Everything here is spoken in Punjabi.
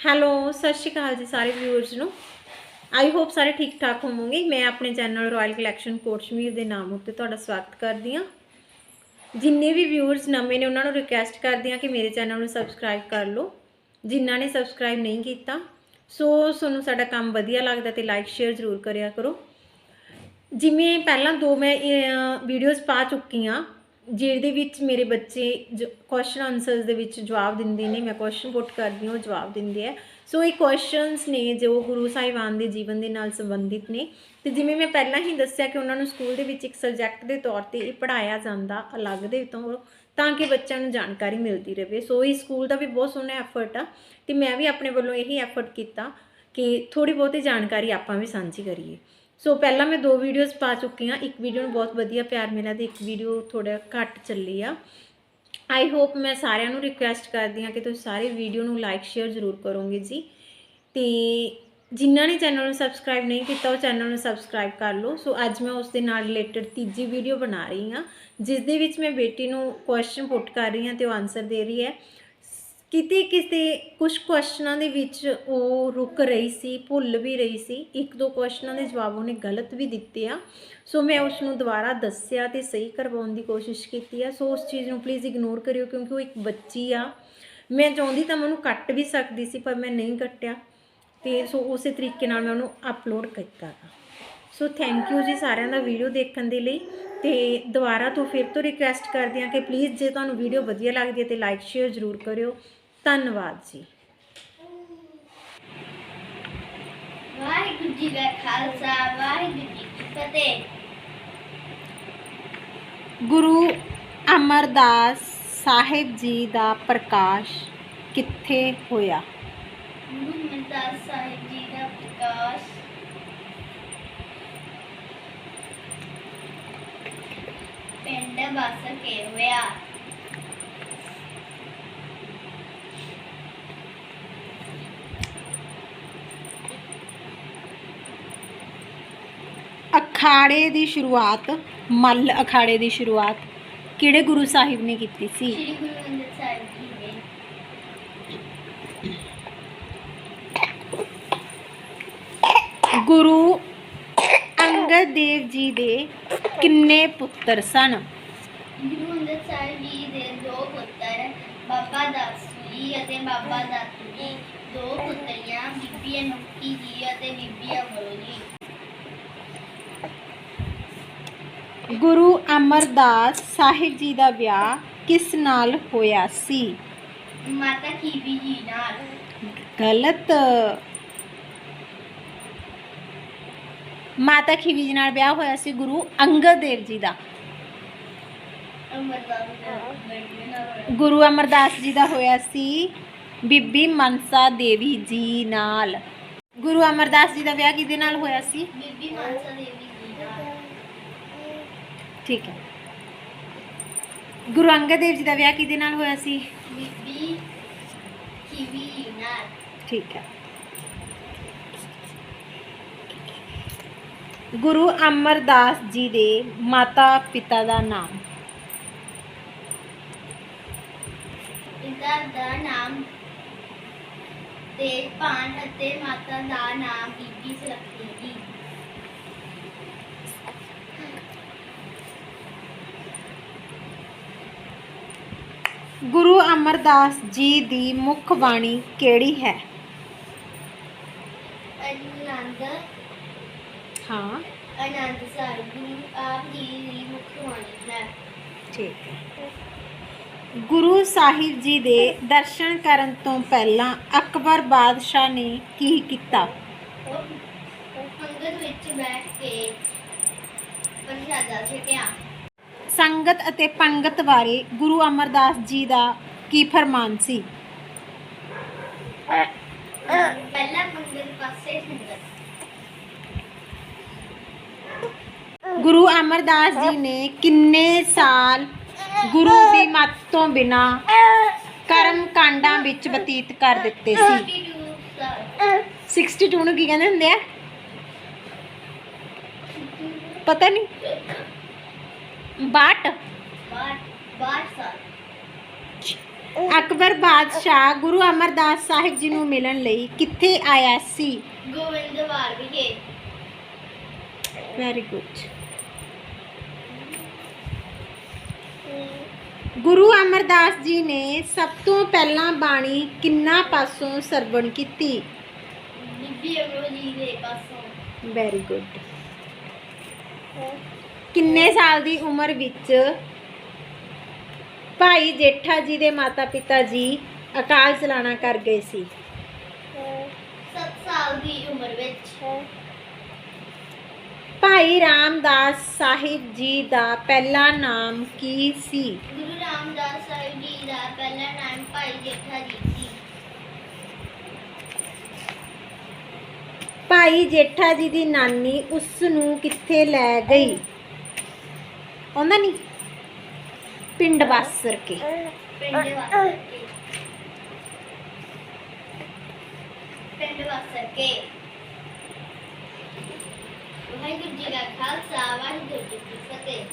ਹੈਲੋ, ਸਤਿ ਸ਼੍ਰੀ ਅਕਾਲ ਜੀ ਸਾਰੇ ਵਿਊਅਰਸ ਨੂੰ। ਆਈ ਹੋਪ ਸਾਰੇ ਠੀਕ ਠਾਕ ਹੋਵੋਗੇ। ਮੈਂ ਆਪਣੇ ਚੈਨਲ ਰਾਇਲ ਕਲੈਕਸ਼ਨ ਕੋਟਸ਼ਮੀਰ ਦੇ ਨਾਮ ਉੱਤੇ ਤੁਹਾਡਾ ਸਵਾਗਤ ਕਰਦੀ ਹਾਂ। ਜਿੰਨੇ ਵੀ ਵਿਊਅਰਸ ਨਵੇਂ ਨੇ, ਉਹਨਾਂ ਨੂੰ ਰਿਕੁਐਸਟ ਕਰਦੀ ਹਾਂ ਕਿ ਮੇਰੇ ਚੈਨਲ ਨੂੰ ਸਬਸਕ੍ਰਾਈਬ ਕਰ ਲਓ। ਜਿਨ੍ਹਾਂ ਨੇ ਸਬਸਕ੍ਰਾਈਬ ਨਹੀਂ ਕੀਤਾ, ਸੋ ਤੁਹਾਨੂੰ ਸਾਡਾ ਕੰਮ ਵਧੀਆ ਲੱਗਦਾ ਤੇ ਲਾਈਕ ਸ਼ੇਅਰ ਜ਼ਰੂਰ ਕਰਿਆ ਕਰੋ। ਜਿਵੇਂ ਪਹਿਲਾਂ ਦੋ ਮੈਂ ਵੀਡੀਓਜ਼ ਪਾ ਚੁੱਕੀ ਹਾਂ ਜਿਹਦੇ ਵਿੱਚ ਮੇਰੇ ਬੱਚੇ ਕੁਐਸਚਨ ਆਨਸਰਸ ਦੇ ਵਿੱਚ ਜਵਾਬ ਦਿੰਦੇ ਨੇ, ਮੈਂ ਕੁਐਸਚਨ ਪੁੱਟ ਕਰਦੀ ਹਾਂ, ਉਹ ਜਵਾਬ ਦਿੰਦੇ ਆ। ਸੋ ਇਹ ਕੁਐਸਚਨਸ ਨੇ ਜੋ ਗੁਰੂ ਸਾਹਿਬਾਨ ਦੇ ਜੀਵਨ ਦੇ ਨਾਲ ਸੰਬੰਧਿਤ ਨੇ। ਤੇ ਜਿਵੇਂ ਮੈਂ ਪਹਿਲਾਂ ਹੀ ਦੱਸਿਆ ਕਿ ਉਹਨਾਂ ਨੂੰ ਸਕੂਲ ਦੇ ਵਿੱਚ ਇੱਕ ਸਬਜੈਕਟ ਦੇ ਤੌਰ ਤੇ ਇਹ ਪੜਾਇਆ ਜਾਂਦਾ ਅਲੱਗ ਦੇ ਤੋਂ, ਤਾਂ ਕਿ ਬੱਚਿਆਂ ਨੂੰ ਜਾਣਕਾਰੀ ਮਿਲਦੀ ਰਹੇ ਸੋ ਇਹ ਸਕੂਲ ਦਾ ਵੀ ਬਹੁਤ ਸੋਹਣਾ ਐਫਰਟ ਆ ਤੇ ਮੈਂ ਵੀ ਆਪਣੇ ਵੱਲੋਂ ਇਹੀ ਐਫਰਟ ਕੀਤਾ ਕਿ ਥੋੜੀ ਬਹੁਤੀ ਜਾਣਕਾਰੀ ਆਪਾਂ ਵੀ ਸਾਂਝੀ ਕਰੀਏ। ਸੋ ਪਹਿਲਾਂ ਮੈਂ ਦੋ ਵੀਡੀਓਜ਼ ਪਾ ਚੁੱਕੀ ਹਾਂ। ਇੱਕ ਵੀਡੀਓ ਨੂੰ ਬਹੁਤ ਵਧੀਆ ਪਿਆਰ ਮਿਲਿਆ ਤੇ ਇੱਕ ਵੀਡੀਓ ਥੋੜਾ ਘੱਟ ਚੱਲੀ ਆ। ਆਈ ਹੋਪ ਮੈਂ ਸਾਰਿਆਂ ਨੂੰ ਰਿਕੁਐਸਟ ਕਰਦੀ ਹਾਂ ਕਿ ਤੁਸੀਂ ਸਾਰੇ ਵੀਡੀਓ ਨੂੰ ਲਾਈਕ ਸ਼ੇਅਰ ਜ਼ਰੂਰ ਕਰੋਗੇ ਜੀ। ਤੇ ਜਿਨ੍ਹਾਂ ਨੇ ਚੈਨਲ ਨੂੰ ਸਬਸਕ੍ਰਾਈਬ ਨਹੀਂ ਕੀਤਾ, ਉਹ ਚੈਨਲ ਨੂੰ ਸਬਸਕ੍ਰਾਈਬ ਕਰ ਲਓ। ਸੋ ਅੱਜ ਮੈਂ ਉਸ ਦੇ ਨਾਲ ਰਿਲੇਟਡ ਤੀਜੀ ਵੀਡੀਓ ਬਣਾ ਰਹੀ ਹਾਂ, ਜਿਸ ਦੇ ਵਿੱਚ ਮੈਂ ਬੇਟੀ ਨੂੰ ਕੁਐਸਚਨ ਪੁੱਟ ਕਰ ਰਹੀ ਹਾਂ ਤੇ ਉਹ ਆਨਸਰ ਦੇ ਰਹੀ ਹੈ। ਕਿਤੇ ਕਿਤੇ ਕੁਝ ਕੁਐਸਚਨਾਂ ਦੇ ਵਿੱਚ ਉਹ ਰੁਕ ਰਹੀ ਸੀ, ਭੁੱਲ ਵੀ ਰਹੀ ਸੀ। ਇੱਕ ਦੋ ਕੁਐਸਚਨਾਂ ਦੇ ਜਵਾਬ ਉਹਨੇ ਗਲਤ ਵੀ ਦਿੱਤੇ ਆ। ਸੋ ਮੈਂ ਉਸ ਨੂੰ ਦੁਬਾਰਾ ਦੱਸਿਆ ਤੇ ਸਹੀ ਕਰਵਾਉਣ ਦੀ ਕੋਸ਼ਿਸ਼ ਕੀਤੀ ਆ। ਸੋ ਉਸ ਚੀਜ਼ ਨੂੰ ਪਲੀਜ਼ ਇਗਨੋਰ ਕਰਿਓ ਕਿਉਂਕਿ ਉਹ ਇੱਕ ਬੱਚੀ ਆ। ਮੈਂ ਚਾਹੁੰਦੀ ਤਾਂ ਮੈਂ ਉਹਨੂੰ ਕੱਟ ਵੀ ਸਕਦੀ ਸੀ, ਪਰ ਮੈਂ ਨਹੀਂ ਕੱਟਿਆ। ਤੇ ਸੋ ਉਸੇ ਤਰੀਕੇ ਨਾਲ ਮੈਂ ਉਹਨੂੰ ਅਪਲੋਡ ਕੀਤਾ ਸੋ ਥੈਂਕ ਯੂ ਜੀ ਸਾਰਿਆਂ ਦਾ ਵੀਡੀਓ ਦੇਖਣ ਦੇ ਲਈ। ਤੇ ਦੁਬਾਰਾ ਤੋਂ ਫਿਰ ਤੋਂ ਰਿਕੁਐਸਟ ਕਰਦੀ ਹਾਂ ਕਿ ਪਲੀਜ਼ ਜੇ ਤੁਹਾਨੂੰ ਵੀਡੀਓ ਵਧੀਆ ਲੱਗਦੀ ਹੈ ਤੇ ਲਾਈਕ ਸ਼ੇਅਰ ਜ਼ਰੂਰ ਕਰਿਓ। ਧੰਨਵਾਦ ਜੀ। ਵਾਹਿਗੁਰੂ ਜੀ ਦਾ ਖਾਲਸਾ ਵਾਹਿਗੁਰੂ ਜੀ ਕੀ ਫਤਿਹ। ਗੁਰੂ ਅਮਰਦਾਸ ਸਾਹਿਬ ਜੀ ਦਾ ਪ੍ਰਕਾਸ਼ ਕਿੱਥੇ ਹੋਇਆ? ਗੁਰੂ ਅਮਰਦਾਸ ਸਾਹਿਬ ਜੀ ਦਾ ਪ੍ਰਕਾਸ਼। ਪਿੰਡ ਬਸ ਕੇ ਹੋਇਆ। ਅਖਾੜੇ ਦੀ ਸ਼ੁਰੂਆਤ ਮੱਲ ਅਖਾੜੇ ਦੀ ਸ਼ੁਰੂਆਤ ਕਿਹੜੇ ਗੁਰੂ ਸਾਹਿਬ ਨੇ ਕੀਤੀ ਸੀ? ਸ੍ਰੀ ਗੁਰੂ ਅੰਗਦ ਸਾਹਿਬ ਜੀ ਨੇ। ਗੁਰੂ ਅੰਗਦ ਦੇਵ ਜੀ ਦੇ ਕਿੰਨੇ ਪੁੱਤਰ ਸਨ? ਗੁਰੂ ਅੰਗਦ ਸਾਹਿਬ ਜੀ ਦੇ ਦੋ ਪੁੱਤਰ ਬਾਬਾ ਦਾਸ ਜੀ ਅਤੇ ਬਾਬਾ ਦਾਤੂ ਜੀ ਦੋ ਪੁੱਤਰੀਆਂ ਬੀਬੀ ਅਨੁਕੀ ਜੀ ਅਤੇ ਬੀਬੀ ਅਮਰੋ ਜੀ ਗੁਰੂ ਅਮਰਦਾਸ ਸਾਹਿਬ ਜੀ ਦਾ ਵਿਆਹ ਕਿਸ ਨਾਲ ਹੋਇਆ ਸੀ? ਮਾਤਾ ਖੀਵੀ ਜੀ ਨਾਲ। ਗਲਤ। ਮਾਤਾ ਖੀਵੀ ਜੀ ਨਾਲ ਵਿਆਹ ਹੋਇਆ ਸੀ ਗੁਰੂ ਅੰਗਦ ਦੇਵ ਜੀ ਦਾ। ਗੁਰੂ ਅਮਰਦਾਸ ਜੀ ਦਾ ਹੋਇਆ ਸੀ ਬੀਬੀ ਮਨਸਾ ਦੇਵੀ ਜੀ ਨਾਲ। ਗੁਰੂ ਅਮਰਦਾਸ ਜੀ ਦਾ ਵਿਆਹ ਕਿਹਦੇ ਨਾਲ ਹੋਇਆ ਸੀ? ਬੀਬੀ ਮਾਨਸਾ ਦੇਵੀ ਠੀਕ ਹੈ। ਗੁਰੂ ਅੰਗਦ ਦੇਵ ਜੀ ਦਾ ਵਿਆਹ ਕਿਹਦੇ ਨਾਲ ਹੋਇਆ ਸੀ? ਬੀਬੀ ਖੀਵੀ ਨਾਲ ਠੀਕ ਹੈ। ਗੁਰੂ ਅਮਰਦਾਸ ਜੀ ਦੇ ਮਾਤਾ ਪਿਤਾ ਦਾ ਨਾਮ। ਪਿਤਾ ਦਾ ਨਾਮ ਤੇਜਪਾਨ ਅਤੇ ਮਾਤਾ ਦਾ ਨਾਮ ਬੀਬੀ ਸੁਲੱਖਣੀ ਜੀ। ਗੁਰੂ ਅਮਰਦਾਸ ਜੀ ਦੀ ਮੁੱਖ ਬਾਣੀ ਕਿਹੜੀ ਹੈ? ਆਨੰਦ ਹਾਂ। ਆਨੰਦ ਸਾਹਿਬ ਗੁਰੂ ਆਪ ਜੀ ਦੀ ਮੁੱਖ ਬਾਣੀ ਹੈ। ਠੀਕ ਹੈ। ਗੁਰੂ ਸਾਹਿਬ ਜੀ ਦੇ ਦਰਸ਼ਨ ਕਰਨ ਤੋਂ ਪਹਿਲਾਂ ਅਕਬਰ ਬਾਦਸ਼ਾਹ ਨੇ ਕੀ ਕੀਤਾ? ਉਹ ਅੰਗਦ ਵਿੱਚ ਬੈਠ ਕੇ ਪ੍ਰਸ਼ਾਦਾ ਛਕਿਆ। ਸੰਗਤ ਅਤੇ ਪੰਗਤ ਬਾਰੇ ਗੁਰੂ ਅਮਰਦਾਸ ਜੀ ਦਾ ਕੀ ਫਰਮਾਨ ਸੀ? ਪਹਿਲਾ ਮੰਗਲ ਪਾਸੇ ਸੰਗਤ ਗੁਰੂ ਅਮਰਦਾਸ ਜੀ ਨੇ ਕਿੰਨੇ ਸਾਲ ਗੁਰੂ ਦੀ ਮੱਤ ਤੋਂ ਬਿਨਾ ਕਰਮ ਕਾਂਡਾਂ ਵਿੱਚ ਬਤੀਤ ਕਰ ਦਿੱਤੇ ਸੀ? 52 ਸਾਲ 62 ਨੂੰ ਕੀ ਕਹਿੰਦੇ ਹੁੰਦੇ ਆ? ਪਤਾ ਨਹੀਂ। 62 ਬਾਹਠ ਬਾਹਠ ਸਾਲ ਅਕਬਰ ਬਾਦਸ਼ਾਹ ਗੁਰੂ ਅਮਰਦਾਸ ਸਾਹਿਬ ਜੀ ਨੂੰ ਮਿਲਣ ਲਈ ਕਿੱਥੇ ਆਇਆ ਸੀ? ਗੋਬਿੰਦਵਾਲ ਵਿਖੇ ਵੈਰੀ ਗੁੱਡ ਗੁਰੂ ਅਮਰਦਾਸ ਜੀ ਨੇ ਸਭ ਤੋਂ ਪਹਿਲਾਂ ਬਾਣੀ ਕਿੰਨਾ ਪਾਸੋਂ ਸਰਵਣ ਕੀਤੀ? ਬੀਬੀ ਅਮਰੋ ਜੀ ਦੇ ਪਾਸੋਂ। ਵੈਰੀ ਗੁੱਡ ਕਿੰਨੇ ਸਾਲ ਦੀ ਉਮਰ ਵਿੱਚ ਭਾਈ ਜੇਠਾ ਜੀ ਦੇ ਮਾਤਾ-ਪਿਤਾ ਜੀ ਅਕਾਲ ਚਲਾਣਾ ਕਰ ਗਏ ਸੀ? 7 ਸਾਲ ਦੀ ਉਮਰ ਵਿੱਚ। ਭਾਈ ਰਾਮਦਾਸ ਸਾਹਿਬ ਜੀ ਦਾ ਪਹਿਲਾ ਨਾਮ ਕੀ ਸੀ? ਗੁਰੂ ਰਾਮਦਾਸ ਸਾਹਿਬ ਜੀ ਦਾ ਪਹਿਲਾ ਨਾਮ ਭਾਈ ਜੇਠਾ ਜੀ ਸੀ। ਭਾਈ ਜੇਠਾ ਜੀ ਦੀ ਨਾਨੀ ਉਸ ਨੂੰ ਕਿੱਥੇ ਲੈ ਗਈ? ਆਉਂਦਾ ਨਹੀਂ ਪਿੰਡ ਬਾਸਰ ਕੇ ਪਿੰਡ ਵਾਸਰ ਕੇ ਪਿੰਡ ਵਾਸਰ ਕੇ ਵਾਹਿਗੁਰੂ ਜੀ ਕਾ ਖਾਲਸਾ ਵਾਹਿਗੁਰੂ ਜੀ ਕੀ ਫਤਿਹ।